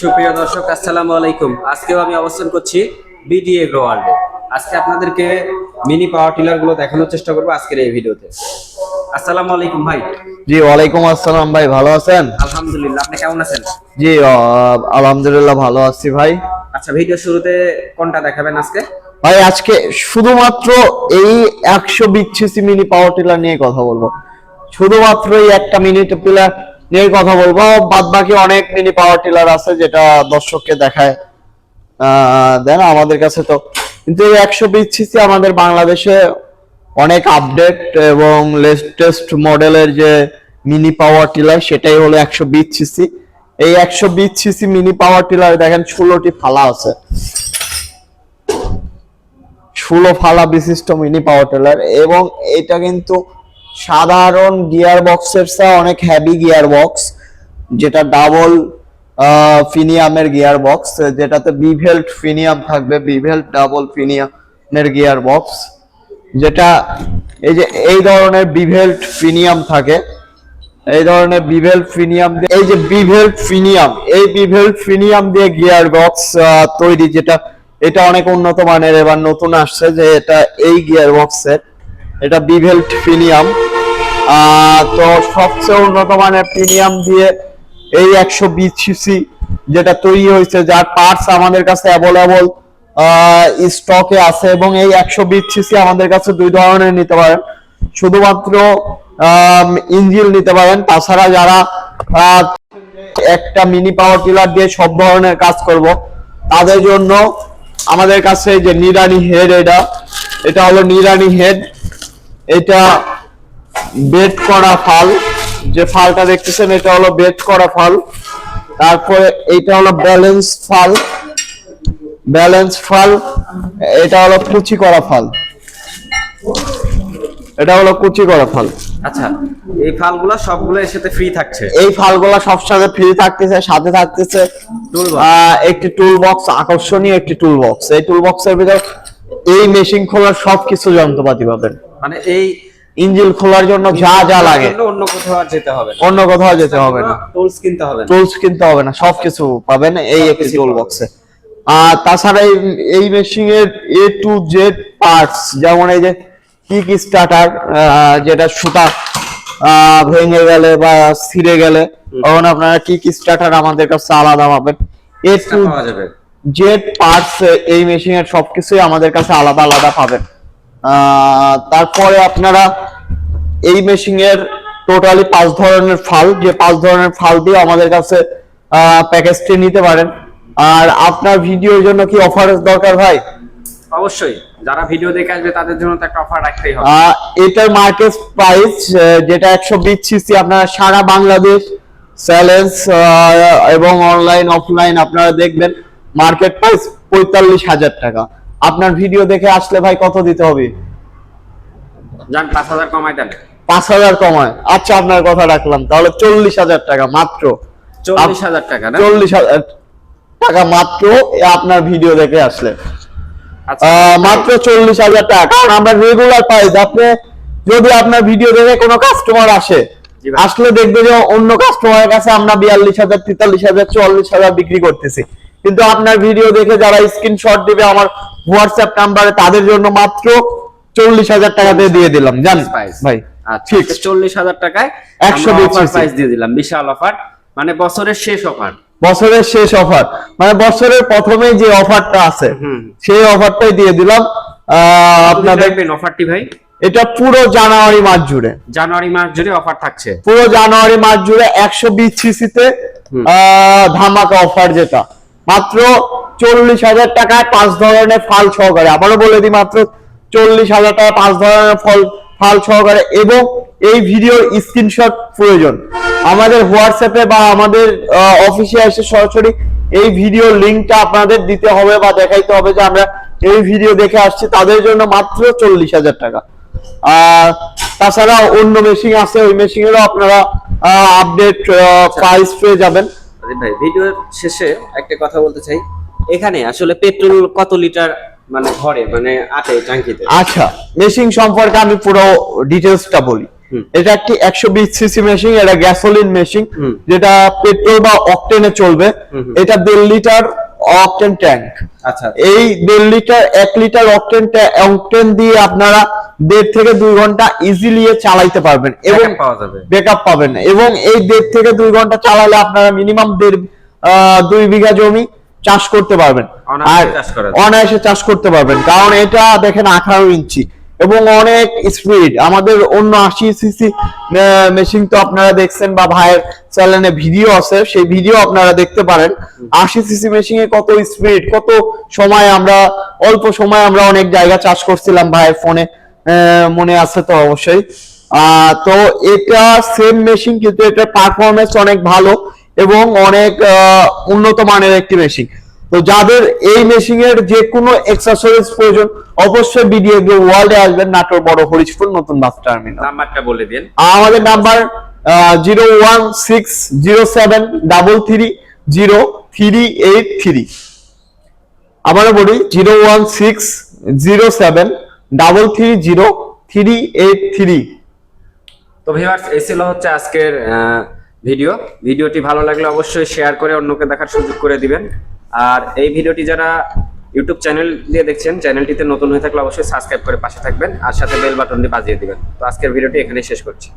সুপ্রিয় দর্শক আসসালামু আলাইকুম। আজকেও আমি অবস্থান করছি বিডি এগ্রো ওয়ার্ল্ডে আজকে আপনাদেরকে মিনি পাওয়ার টিলারগুলো দেখানোর চেষ্টা করব আজকের এই ভিডিওতে। আসসালামু আলাইকুম ভাই। জি ওয়ালাইকুম আসসালাম ভাই ভালো আছেন? আলহামদুলিল্লাহ আপনি কেমন আছেন? জি আলহামদুলিল্লাহ ভালো আছি ভাই। আচ্ছা ভিডিও শুরুতে কোনটা দেখাবেন আজকে? ভাই আজকে শুধুমাত্র এই একশো বিচ্ছিসি মিনি পাওয়ার টিলার নিয়ে কথা বলব। শুধুমাত্র এই একটা মিনি টিলার নিয়ে কথা বলব। বাদ বাকি অনেক মিনি পাওয়ার টিলার আছে যেটা দর্শককে দেখায়। দেন আমাদের কাছে তো কিন্তু এই একশো বিচ্ছিসি আমাদের বাংলাদেশে অনেক আপডেট এবং লেটেস্ট মডেলের যে মিনি পাওয়ার টিলার সেটাই হলো একশো বিশ সিসি এই একশো বিশ সিসি মিনি পাওয়ার টিলার দেখেন ষোলোটি ফালা আছে। ষোলো ফালা বিশিষ্ট মিনি পাওয়ার টিলার এবং এটা কিন্তু সাধারণ গিয়ার বক্সের চেয়ে অনেক হ্যাভি গিয়ার বক্স যেটা ডাবল ফিনিয়ামের গিয়ার বক্স যেটাতে বিভেল্ট ফিনিয়াম থাকবে বিভেল্ট ডাবল ফিনিয়ামের গিয়ার বক্স যেটা এই যে, এই ধরনের বিভেল্ট ফিনিয়াম থাকে, এই ধরনের বিভেল্ট ফিনিয়াম এই যে বিভেল্ট ফিনিয়াম এই বিভেল্ট ফিনিয়াম দিয়ে গিয়ার বক্স তৈরি, যেটা, এটা অনেক উন্নত মানের, এবার নতুন আসছে যে এটা এই গিয়ার বক্সের এটা বিভেল্ট প্রিমিয়াম তো সবচেয়ে উন্নত মানের প্রিমিয়াম দিয়ে এই একশো বিশ সিসি যেটা তৈরি হয়েছে, যার পার্টস আমাদের কাছে অ্যাভেলেবল স্টকে আছে এবং এই একশো বিশ সিসি আমাদের কাছে দুই ধরনের নিতে পারেন। শুধুমাত্র ইঞ্জিন নিতে পারেন। তাছাড়া যারা একটা মিনি পাওয়ার টিলার দিয়ে সব ধরনের কাজ করব, তাদের জন্য আমাদের কাছে যে নিরানি হেড এটা। এটা হলো নিরানি হেড এটা বেড করা ফাল। যে ফালটা দেখতেছেন এটা হলো বেড করা ফাল। তারপরে এটা হলো ব্যালেন্স ফাল। ব্যালেন্স ফাল এটা হলো কুচি করা ফাল। এটা হলো কুচি করা ফাল। আচ্ছা এই ফালগুলো সবগুলো এর সাথে ফ্রি থাকছে? এই ফালগুলা সব সাথে ফ্রি থাকতেছে সাথে থাকতেছে একটি টুল বক্স আকর্ষণীয় একটি টুল বক্স এই টুল বক্সের ভিতর এই মেশিন খোলার সবকিছু যন্ত্রপাতি পাবেন। মানে এই ইঞ্জিন খোলার জন্য যা যা লাগে। অন্য কোথাও যেতে হবে অন্য কোথাও যেতে হবে না। টুলস কিনতে হবে না। টুলস কিনতে হবে না সবকিছু পাবেন এই একটি টুল বক্সে আর তাছাড়া এই এই মেশিন এর এ টু জেড পার্টস যেমন এই যে কিক স্টার্টার যেটা সুতা ভেঙে গেলে বা ছিঁড়ে গেলে তখন আপনারা কিক স্টার্টার আমাদের কাছে আলাদা পাবেন। এ টু জেড পার্টস এই মেশিনের সবকিছুই আমাদের কাছে আলাদা আলাদা পাবেন। তারপরে আপনারা এই মেশিনের টোটালি পাঁচ ধরনের ফাল যে পাঁচ ধরনের ফাল দিয়ে আমাদের কাছে প্যাকেজটি নিতে পারেন। আর আপনার ভিডিওর জন্য কি অফার দরকার ভাই? অবশ্যই। যারা ভিডিও দেখে আসবে তাদের জন্য তো একটা অফার রাখতেই হবে। এটার মার্কেট প্রাইস যেটা একশো বিশ সিসি আপনারা সারা বাংলাদেশ চ্যালেঞ্জ এবং অনলাইন অফলাইন আপনারা দেখবেন। মার্কেট প্রাইস পঁয়তাল্লিশ হাজার টাকা। আপনার ভিডিও দেখে আসলে ভাই কত দিতে হবে? যান পাঁচ হাজার কমাই দেন। পাঁচ হাজার কমায়। আচ্ছা আপনার কথা রাখলাম। তাহলে চল্লিশ হাজার টাকা মাত্র। চল্লিশ হাজার টাকা না? চল্লিশ হাজার টাকা মাত্র আপনার ভিডিও দেখে আসলে। আচ্ছা। মাত্র চল্লিশ হাজার টাকা। কারণ আমরা রেগুলার প্রাইস আপনি যদি আপনার ভিডিও দেখে কোনো কাস্টমার আসে আসলে দেখবে যে অন্য কাস্টমারের কাছে আমরা বিয়াল্লিশ হাজার তেতাল্লিশ হাজার চুয়াল্লিশ হাজার বিক্রি করতেছি। কিন্তু আপনার ভিডিও দেখে যারা স্ক্রিনশট দিবে আমার হোয়াটসঅ্যাপ নাম্বারে তাদের জন্য মাত্র চল্লিশ হাজার টাকাতে দিয়ে দিলাম জান ভাই আচ্ছা ঠিক। চল্লিশ হাজার টাকায় 120 অফার cc প্রাইস দিয়ে দিলাম বিশাল অফার মানে বছরের শেষ অফার বছরের শেষ অফার মানে বছরের প্রথমে যে অফারটা আছে। সেই অফারটাই দিয়ে দিলাম। আহ, আপনাদের দেখবেন অফারটি ভাই? এটা পুরো জানুয়ারি মাস জুড়ে। জানুয়ারি মাস জুড়ে অফার থাকছে? পুরো জানুয়ারি মাস জুড়ে একশো বিশ সিসিতে ধামাকা অফার যেটা। মাত্র চল্লিশ হাজার টাকায় পাঁচ ধরনের ফাল সহকারে। আবারও বলে দিই মাত্র, চল্লিশ হাজার টাকা পাঁচ ধরনের ফল, ফাল সহকারে এবং এই ভিডিওর স্ক্রিনশট প্রয়োজন। আমাদের হোয়াটসঅ্যাপে বা আমাদের অফিসে এসে সরাসরি এই ভিডিও লিঙ্কটা আপনাদের দিতে হবে বা দেখাইতে হবে যে আমরা এই ভিডিও দেখে আসছি, তাদের জন্য মাত্র চল্লিশ হাজার টাকা। আর তাছাড়া অন্য মেশিন আছে, ওই মেশিনেরও আপনারা আপডেট প্রাইস পেয়ে যাবেন। ভাই ভিডিওর শেষে একটা কথা বলতে চাই। এখানে আসলে পেট্রোল কত লিটার মানে ঘরে মানে আটে ট্যাঙ্কিতে? আচ্ছা মেশিন সম্পর্কে আমি পুরো ডিটেলসটা বলি। এটা একটি একশো বিশ সিসি মেশিন এটা গ্যাসোলিন মেশিন যেটা পেট্রোল বা অকটেনে চলবে। এটা দেড় লিটার অকটেন ট্যাঙ্ক। আচ্ছা। এই দেড় লিটার এক লিটার অকটেন অকটেন দিয়ে আপনারা দেড় থেকে দুই ঘণ্টা ইজিলি চালাইতে পারবেন। এবং Backup পাওয়া যাবে। ব্যাকআপ পাবেন। এবং এই দেড় থেকে দুই ঘণ্টা চালালে আপনারা মিনিমাম দেড় দুই বিঘা জমি চাষ করতে পারবেন। আর অনায়াসে চাষ করতে পারবেন। কারণ এটা দেখেন আঠারো ইঞ্চি। এবং অনেক স্পিড আমাদের অন্য আশি সিসি মেশিন তো আপনারা দেখছেন বা ভাইয়ের চ্যানেলে ভিডিও আছে। সেই ভিডিও আপনারা দেখতে পারেন। আশি সিসি মেশিনে কত স্পিড কত সময় আমরা অল্প সময় আমরা অনেক জায়গা চাষ করছিলাম ভাইয়ের ফোনে মনে আছে তো অবশ্যই। আহ, তো এটা সেম মেশিন কিন্তু এটার পারফরমেন্স অনেক ভালো। এবং অনেক উন্নত মানের একটি মেশিন তো যাদের এই মেশিন এর যে কোনো এক্সেসরিজ প্রয়োজন অবশ্যই বিডিএ ওয়ার্ল্ডে আসবেন নাটোর বড় হরিশপুর নতুন বাস টার্মিনাল নাম্বারটা বলে দিন। আমাদের number zero one six zero seven double three zero three eight three আবারও বলি zero one six zero seven double three zero three eight three তো ভিউয়ার্স এই ছিল হচ্ছে আজকের আহ, ভিডিও। ভিডিওটি ভালো লাগলে অবশ্যই শেয়ার করে অন্যকে দেখার সুযোগ করে দিবেন। আর এই ভিডিওটি যারা ইউটিউব চ্যানেল দিয়ে দেখছেন চ্যানেলটিতে নতুন হয়ে থাকলে অবশ্যই সাবস্ক্রাইব করে পাশে থাকবেন আর সাথে বেল বাটনটি বাজিয়ে দিবেন। তো আজকের ভিডিওটি এখানেই শেষ করছি।